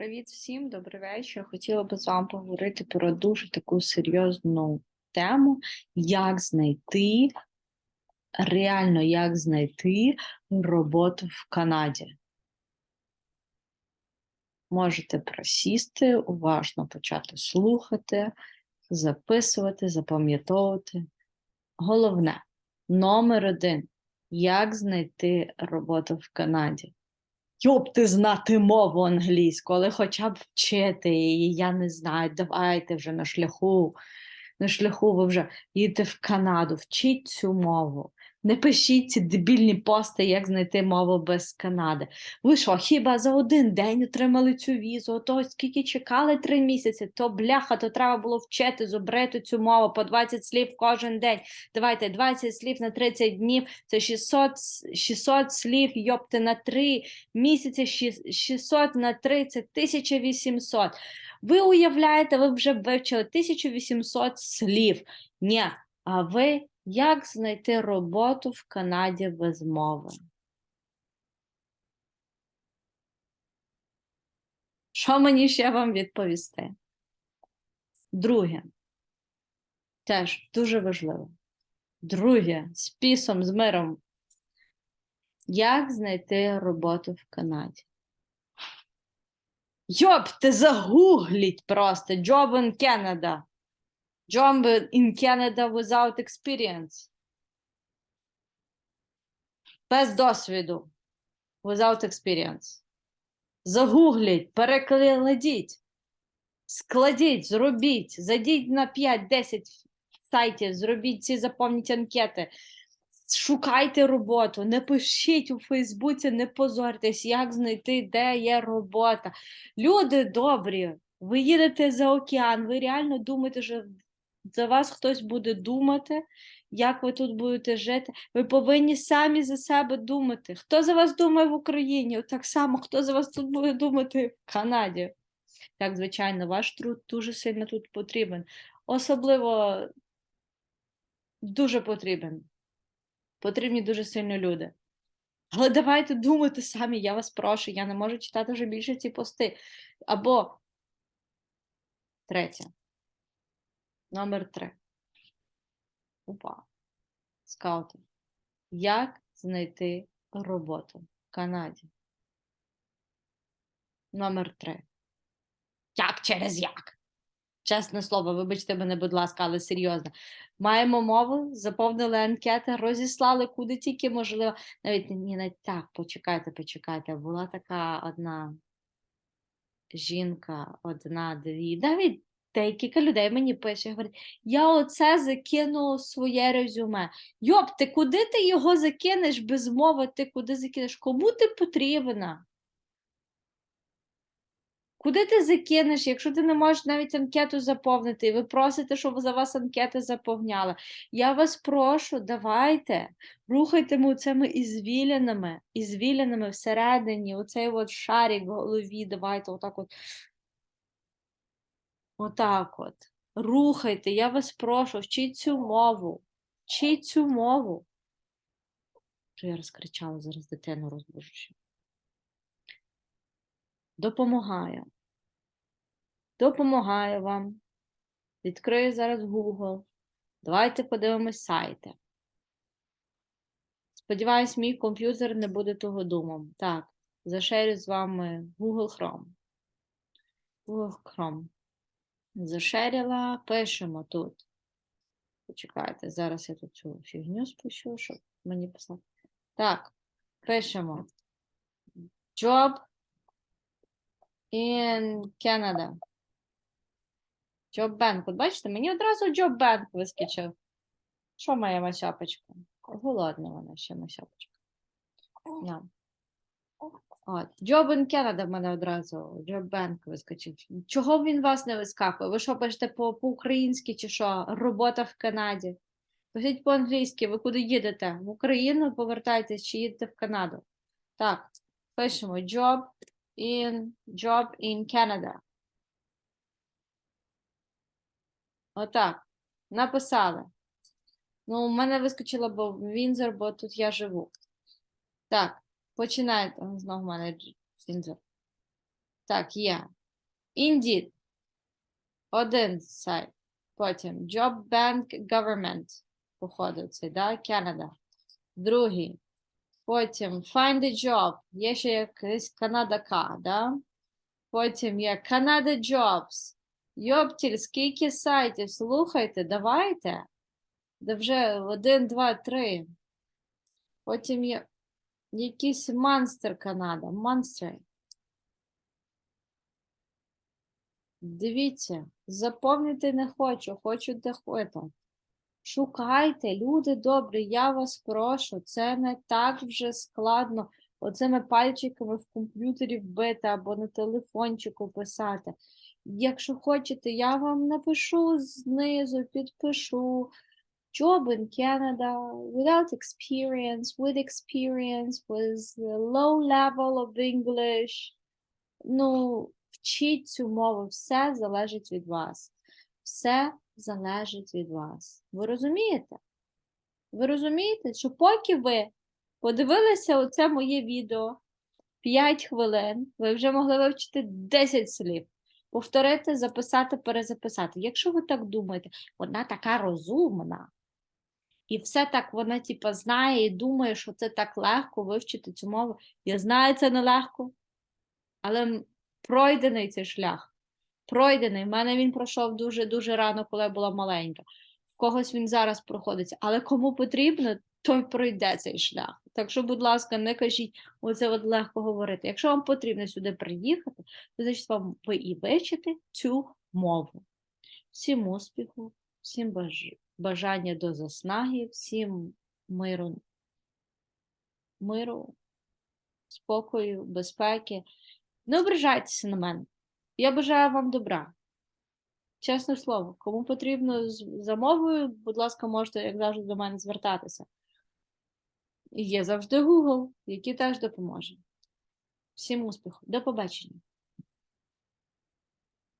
Привіт всім, добрий вечір. Хотіла би з вами поговорити про дуже таку серйозну тему, як знайти, реально як знайти роботу в Канаді. Можете просісти, уважно почати слухати, записувати, запам'ятовувати. Головне, номер один як знайти роботу в Канаді. Йопти знати мову англійську, але хоча б вчити її, я не знаю. Давайте вже на шляху. На шляху ви вже їдете в Канаду, вчіть цю мову. Не пишіть ці дебільні пости, як знайти мову без Канади. Ви що, хіба за один день отримали цю візу? То скільки чекали три місяці, то бляха, то треба було вчити, зубрити цю мову по 20 слів кожен день. Давайте 20 слів на 30 днів, це 600, 600 слів, йопти, на 3 місяці, 600 на 30, 1800. Ви уявляєте, ви вже вивчили 1800 слів. Ні, а ви як знайти роботу в Канаді без мови? Що мені ще вам відповісти? Друге, теж дуже важливо. Друге, з пісом, з миром. Як знайти роботу в Канаді? Йоп, ти загугліть просто Job in Canada. Job in Canada without experience. Без досвіду. Without experience. Загугліть, перекладіть, складіть, зробіть, зайдіть на 5-10 сайтів, зробіть ці заповніть анкети. Шукайте роботу, не пишіть у Фейсбуці, не позорьтесь, як знайти, де є робота. Люди добрі, ви їдете за океан, ви реально думаєте, що за вас хтось буде думати, як ви тут будете жити. Ви повинні самі за себе думати. Хто за вас думає в Україні? Так само, хто за вас тут буде думати в Канаді. Так, звичайно, ваш труд дуже сильно тут потрібен. Особливо дуже потрібен. Потрібні дуже сильно люди. Але давайте думати самі, я вас прошу, я не можу читати вже більше ці пости. Або третє. Номер три. Опа. Скаути. Як знайти роботу в Канаді? Номер три. Як через як? Чесне слово, вибачте мене, будь ласка, але серйозно. Маємо мову, заповнили анкети, розіслали куди тільки можливо. Навіть ні, навіть так, почекайте, почекайте. Була така одна жінка, одна, дві, навіть декілька людей мені пише, говорить, я оце закину своє резюме. Йоп, ти куди ти його закинеш без мови? Ти куди закинеш? Кому ти потрібна? Куди ти закинеш, якщо ти не можеш навіть анкету заповнити, і ви просите, щоб за вас анкети заповняли? Я вас прошу, давайте, рухайте цими ізвіляними, ізвіляними всередині, оцей от шарик в голові, давайте отак от. Отак от. Рухайте, я вас прошу, вчіть цю мову. Вчіть цю мову. Що я розкричала, зараз дитину розбужу. Допомагаю. Допомагаю вам. Відкрию зараз Google. Давайте подивимось сайти. Сподіваюсь, мій комп'ютер не буде того думом. Так, зашерю з вами Google Chrome. Google Chrome. Зашерила, пишемо тут. Почекайте, зараз я тут цю фігню спущу, щоб мені писати. Так, пишемо. Job in Canada. Job Bank. От бачите, мені одразу Job Bank вискочив. Що моя масяпочка? Голодна вона ще масяпочка. На. От. Job in Canada в мене одразу. Job Bank вискочив. Чого він вас не вискакує? Ви що пишете по- по-українськи чи що? Робота в Канаді. Пишіть по-англійськи, ви куди їдете? В Україну повертаєтесь чи їдете в Канаду? Так, пишемо job in job in Canada. Отак. Написали. Ну, у мене вискочило, бо Вінзор, бо тут я живу. Так, починайте. Знову в мене Так, є. Indeed. Один сайт. Потім Job Bank Government. Походу, це, да? Canada. Другий. Потім Find a Job. Є ще якийсь Канада да? Потім є Canada Jobs. Йоптіль, скільки сайтів? Слухайте, давайте. Да вже один, два, три. Потім є якийсь Монстр Канада. Монстри. Дивіться, заповнити не хочу, хочу де. Шукайте, люди добрі, я вас прошу, це не так вже складно оцими пальчиками в комп'ютері вбити або на телефончику писати. Якщо хочете, я вам напишу знизу, підпишу. Job in Canada without experience, with experience, with low level of English. Ну, вчіть цю мову, все залежить від вас. Все залежить від вас. Ви розумієте? Ви розумієте, що поки ви подивилися оце моє відео 5 хвилин, ви вже могли вивчити 10 слів. Повторити, записати, перезаписати. Якщо ви так думаєте, вона така розумна. І все так вона, типа, знає і думає, що це так легко вивчити цю мову. Я знаю, це нелегко, але пройдений цей шлях. Пройдений. В мене він пройшов дуже-дуже рано, коли я була маленька. В когось він зараз проходиться. Але кому потрібно, той пройде цей шлях. Так що, будь ласка, не кажіть, оце от легко говорити. Якщо вам потрібно сюди приїхати, то значить вам ви і вивчите цю мову. Всім успіху, всім баж... бажання до заснаги, всім миру, миру, спокою, безпеки. Не ображайтеся на мене. Я бажаю вам добра. Чесне слово, кому потрібно з за мовою, будь ласка, можете, як завжди, до мене звертатися. І є завжди Google, який теж допоможе. Всім успіху. До побачення.